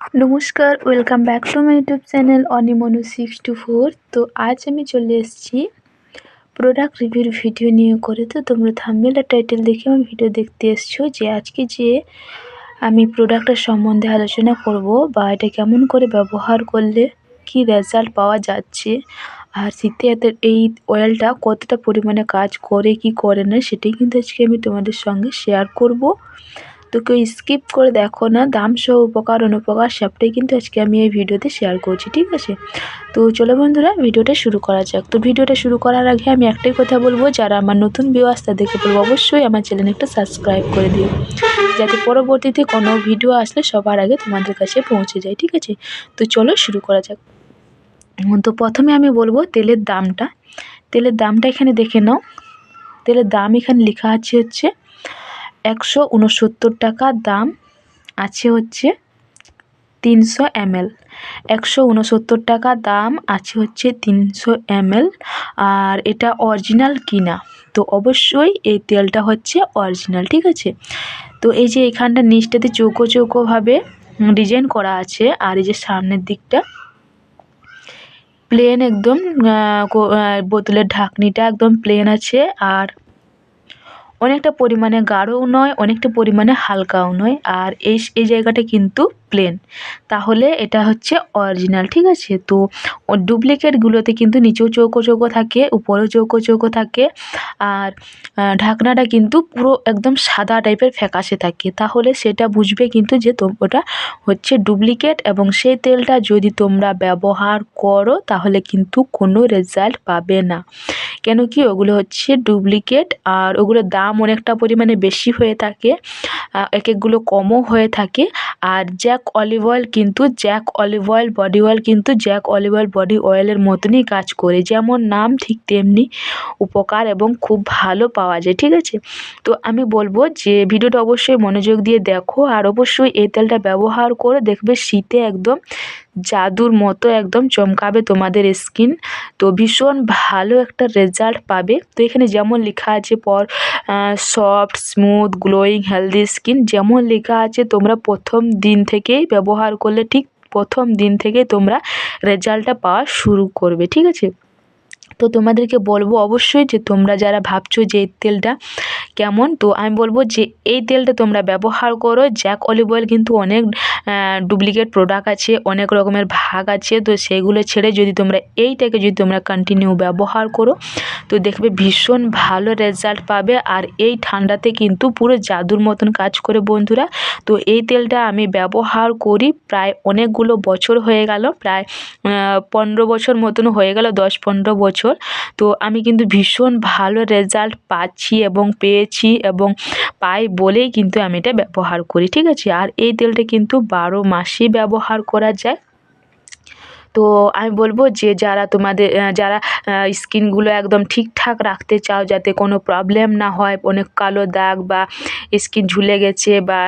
নমস্কার welcome back to my YouTube channel অনিমনু six two four তো আজ আমি চলে এসেছি প্রোডাক্ট রিভিউর ভিডিও নিয়ে করে। তো তোমরা থাম্বনেল আর টাইটেল দেখে আমার ভিডিও দেখতে এসছো যে আজকে যে আমি প্রোডাক্টের সম্বন্ধে আলোচনা করব বা এটা কেমন করে ব্যবহার করলে কি রেজাল্ট পাওয়া যাচ্ছে। আর শীতে এদের এই অয়েলটা কতটা পরিমাণে কাজ করে, কি করে না, সেটাই কিন্তু আজকে আমি তোমাদের সঙ্গে শেয়ার করব। তো কেউ স্কিপ করে দেখো না দাম সহ উপকার, অনুপকার, সবটাই কিন্তু আজকে আমি এই ভিডিওতে শেয়ার করছি, ঠিক আছে? তো চলো বন্ধুরা, ভিডিওটা শুরু করা যাক। তো ভিডিওটা শুরু করার আগে আমি একটাই কথা বলব, যারা আমার নতুন ভিউয়ার্স তাদেরকে বলব, অবশ্যই আমার চ্যানেল একটা সাবস্ক্রাইব করে দিও। যাতে পরবর্তীতে কোনো ভিডিও আসলে সবার আগে তোমাদের কাছে পৌঁছে যায়, ঠিক আছে? তো চলো শুরু করা যাক। তো প্রথমে আমি বলব তেলের দামটা। তেলের দামটা এখানে দেখে নাও। তেলের দাম এখানে লেখা আছে হচ্ছে একশো উনসত্তর টাকা দাম আছে হচ্ছে তিনশো এমএল। একশো উনসত্তর টাকা দাম আছে হচ্ছে তিনশো এমএল। আর এটা অরিজিনাল কিনা? তো অবশ্যই এই তেলটা হচ্ছে অরিজিনাল, ঠিক আছে? তো এই যে এখানটা নিচটাতে চৌকো চৌকোভাবে ডিজাইন করা আছে, আর এই যে সামনের দিকটা প্লেন একদম বোতলের ঢাকনিটা একদম প্লেন আছে, আর অনেকটা পরিমাণে গাঢ়ও নয়, অনেকটা পরিমাণে হালকাও নয়। আর এই এই জায়গাটা কিন্তু প্লেন তাহলে এটা হচ্ছে অরিজিনাল ঠিক আছে? তো ডুপ্লিকেটগুলোতে কিন্তু নিচেও চৌকো চৌকো থাকে, উপরেও চৌকো চৌকো থাকে। আর ঢাকনাটা কিন্তু পুরো একদম সাদা টাইপের ফ্যাকাশে থাকে। তাহলে সেটা বুঝবে কিন্তু যে ওটা হচ্ছে ডুপ্লিকেট এবং সেই তেলটা যদি তোমরা ব্যবহার করো, তাহলে কিন্তু কোনো রেজাল্ট পাবে না। কেন কি ওগুলো হচ্ছে ডুপ্লিকেট আর ওগুলোর দাম অনেকটা পরিমাণে বেশি হয়ে থাকে এক একগুলো কমও হয়ে থাকে। আর জ্যাক অলিভ অয়েল কিন্তু Jack olive oil body oil কিন্তু জ্যাক অলিভ অয়েল বডি অয়েলের মতনই কাজ করে, যেমন নাম ঠিক তেমনি উপকার এবং খুব ভালো পাওয়া যায়, ঠিক আছে? তো আমি বলব যে ভিডিওটা অবশ্যই মনোযোগ দিয়ে দেখো, আর অবশ্যই এই তেলটা ব্যবহার করে দেখবে শীতে একদম জাদুর মতো একদম চমকাবে তোমাদের স্কিন তো ভীষণ ভালো একটা রেজাল্ট পাবে। তো এখানে যেমন লেখা আছে, পর soft smooth glowing healthy skin যেমন লেখা আছে, তোমরা প্রথম দিন থেকেই ব্যবহার করলে, ঠিক প্রথম দিন থেকে তোমরা রেজাল্টটা পাওয়া শুরু করবে, ঠিক আছে? তো তোমাদেরকে বলব অবশ্যই যে তোমরা যারা ভাবছ যে এই তেলটা কেমন, তো আমি বলব যে এই তেলটা তোমরা ব্যবহার করো। জ্যাক অলিভ অয়েল কিন্তু অনেক ডুপ্লিকেট প্রোডাক্ট আছে, অনেক রকমের ভাগ আছে, তো সেগুলো ছেড়ে যদি তোমরা এইটাকে যদি তোমরা কন্টিনিউ ব্যবহার করো, তো দেখবে ভীষণ ভালো রেজাল্ট পাবে। আর এই ঠান্ডাতে কিন্তু পুরো জাদুর মতন কাজ করে বন্ধুরা। তো এই তেলটা আমি ব্যবহার করি প্রায় অনেকগুলো বছর হয়ে গেল, প্রায় পনেরো বছর মতন হয়ে গেল, দশ পনেরো বছর। তো আমি কিন্তু ভীষণ ভালো রেজাল্ট পাচ্ছি এবং পেয়েছি এবং পাই বলেই কিন্তু আমি এটা ব্যবহার করি, ঠিক আছে? আর এই তেলটা কিন্তু বারো মাসই ব্যবহার করা যায়। তো আমি বলব যে যারা তোমাদের যারা স্কিনগুলো একদম ঠিকঠাক রাখতে চাও যাতে কোনো প্রবলেম না হয়, অনেক কালো দাগ বা স্কিন ঝুলে গেছে বা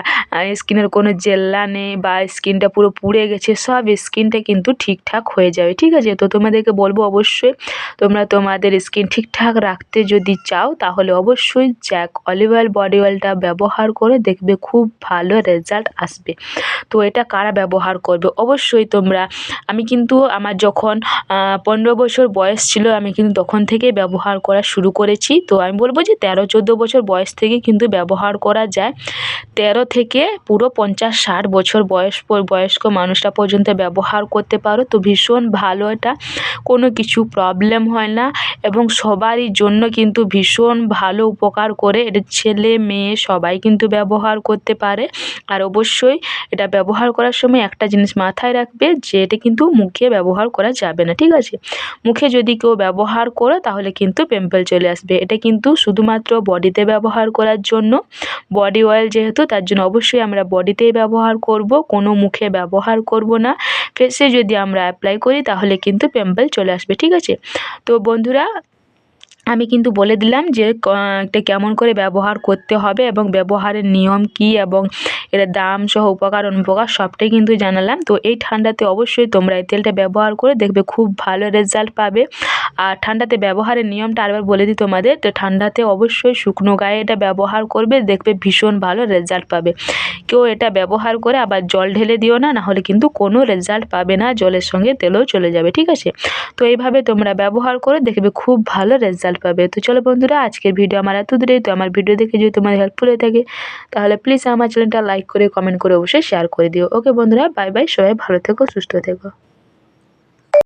স্কিনের কোনো জেল্লা নেই বা স্কিনটা পুরো পুড়ে গেছে, সব স্কিনটা কিন্তু ঠিকঠাক হয়ে যাবে, ঠিক আছে? তো তোমাদেরকে বলব অবশ্যই, তোমরা তোমাদের স্কিন ঠিকঠাক রাখতে যদি চাও, তাহলে অবশ্যই জ্যাক অলিভ অয়েল বডি অয়েলটা ব্যবহার করে দেখবে খুব ভালো রেজাল্ট আসবে। তো এটা কারা ব্যবহার করবে? অবশ্যই তোমরা, আমি কিন্তু কিন্তু আমার যখন পনেরো বছর বয়স ছিল, আমি কিন্তু তখন থেকেই ব্যবহার করা শুরু করেছি। তো আমি বলব যে তেরো, চোদ্দ বছর বয়স থেকে কিন্তু ব্যবহার করা যায়। তেরো থেকে পুরো পঞ্চাশ, ষাট বছর বয়স বয়স্ক মানুষরা পর্যন্ত ব্যবহার করতে পারো। তো ভীষণ ভালো এটা। কোনো কিছু প্রবলেম হয় না এবং সবারই জন্য কিন্তু ভীষণ ভালো উপকার করে এটা ছেলে, মেয়ে সবাই কিন্তু ব্যবহার করতে পারে। আর অবশ্যই এটা ব্যবহার করার সময় একটা জিনিস মাথায় রাখবে যে এটা কিন্তু মুখে মুখে ব্যবহার করা যাবে না, ঠিক আছে? মুখে যদি কেউ ব্যবহার করে তাহলে কিন্তু পিম্পল চলে আসবে। এটা কিন্তু শুধুমাত্র বডিতে ব্যবহার করার জন্য। বডি অয়েল যেহেতু, তার জন্য অবশ্যই আমরা বডিতেই ব্যবহার করব। কোনো মুখে ব্যবহার করব না। ফেসে যদি আমরা অ্যাপ্লাই করি তাহলে কিন্তু পিম্পল চলে আসবে, ঠিক আছে? তো বন্ধুরা আমি কিন্তু বলে দিলাম যে এটা কেমন করে ব্যবহার করতে হবে এবং ব্যবহারের নিয়ম কি এবং এর দাম সহ উপকার অনুপকার সবটাই কিন্তু জানালাম। তো এই ঠান্ডাতে অবশ্যই তোমরা এই তেলটা ব্যবহার করে দেখবে খুব ভালো রেজাল্ট পাবে। আর ঠান্ডাতে ব্যবহারের নিয়মটা আরেকবার বলে দিই তোমাদের, তো ঠান্ডাতে অবশ্যই শুকনো গায়ে এটা ব্যবহার করবে, দেখবে ভীষণ ভালো রেজাল্ট পাবে। কেউ এটা ব্যবহার করে আবার জল ঢেলে দিও না, নাহলে কিন্তু কোনো রেজাল্ট পাবে না, জলের সঙ্গে তেলও চলে যাবে, ঠিক আছে? তো এইভাবে তোমরা ব্যবহার করে দেখবে খুব ভালো রেজাল্ট পাবে। তো চলো বন্ধুরা, আজকের ভিডিও আমার এত দূরেই তো আমার ভিডিও দেখে যদি তোমার হেল্পফুল হয়ে থাকে, তাহলে প্লিজ আমার চ্যানেলটা লাইক করে কমেন্ট করে অবশ্যই শেয়ার করে দিও। ওকে বন্ধুরা বাই বাই সবাই ভালো থেকো, সুস্থ থেকো।